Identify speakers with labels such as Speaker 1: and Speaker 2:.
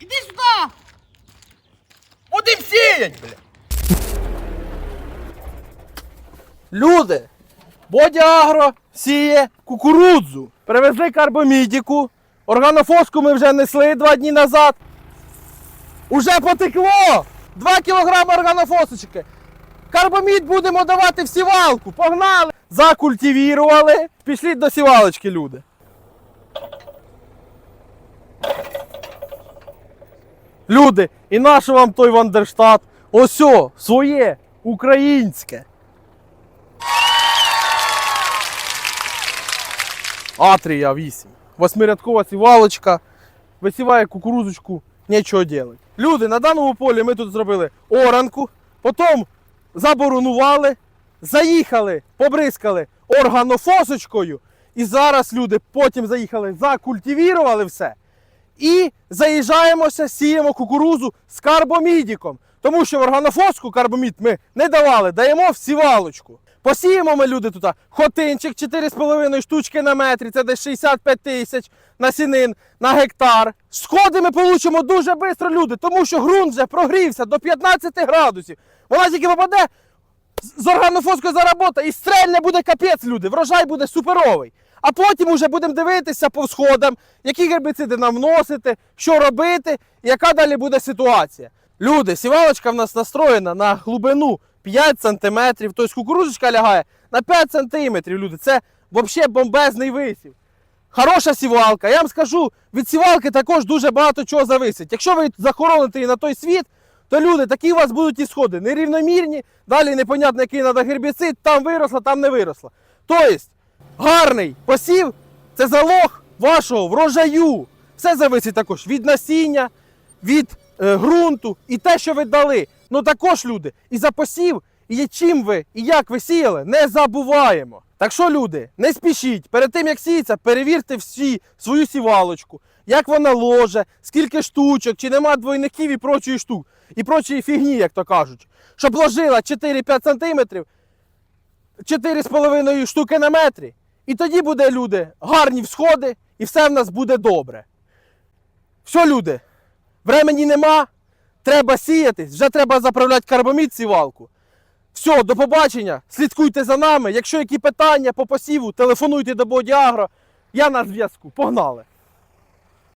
Speaker 1: Іди сюди!
Speaker 2: Будем сіять, бля. Люди, Бодя Агро сіє кукурудзу. Привезли карбомідіку. Органофоску ми вже несли два дні назад. Уже потекло! 2 кілограми органофосочки. Карбомід будемо давати в сівалку. Погнали! Закультивірували. Пішли до сівалочки, люди. Люди, і наше вам той Вандерштат. Осьо, своє, українське. Атрія 8. Восьмирядкова сівалочка. Висіває кукурузочку, нічого делать. Люди, на даному полі ми тут зробили оранку, потім заборонували, заїхали, побризкали органофосочкою. І зараз люди потім заїхали, закультивірували все. І заїжджаємося, сіємо кукурузу з карбомідіком. Тому що в органофоску карбомід ми не давали, даємо в сівалочку. Посіємо ми люди тут хотинчик 4,5 штучки на метрі, це десь 65 тисяч насінин на гектар. Сходи ми получимо дуже швидко, люди, тому що ґрунт вже прогрівся до 15 градусів. Вона тільки попаде з- органофоскою заработає і стрельне буде капець, люди. Врожай буде суперовий. А потім уже будемо дивитися по всходам, які гербіциди нам вносити, що робити, яка далі буде ситуація. Люди, сівалочка в нас настроєна на глибину 5 см, тобто кукурузочка лягає на 5 см, люди. Це взагалі бомбезний висів. Хороша сівалка. Я вам скажу, від сівалки також дуже багато чого зависить. Якщо ви захороните її на той світ, то люди, такі у вас будуть і сходи. Нерівномірні, далі непонятно, який треба гербіцид, там виросло, там не виросло. Тобто, гарний посів це залог вашого врожаю. Все зависить також від насіння, від е, ґрунту і те, що ви дали. Ну також, люди, і за посів, і чим ви, і як ви сіяли, не забуваємо. Так що, люди, не спішіть. Перед тим як сіється, перевірте всі свою сівалочку, як вона ложе, скільки штучок, чи нема двойників і прочої штук, і прочої фігні, як то кажуть. Щоб ложила 4-5 см, 4,5 штуки на метрі. І тоді буде, люди, гарні всходи, і все в нас буде добре. Все, люди, времені нема, треба сіятись, вже треба заправляти карбомід в сівалку. Все, до побачення. Слідкуйте за нами. Якщо які питання по посіву, телефонуйте до Бодіагро. Я на зв'язку. Погнали!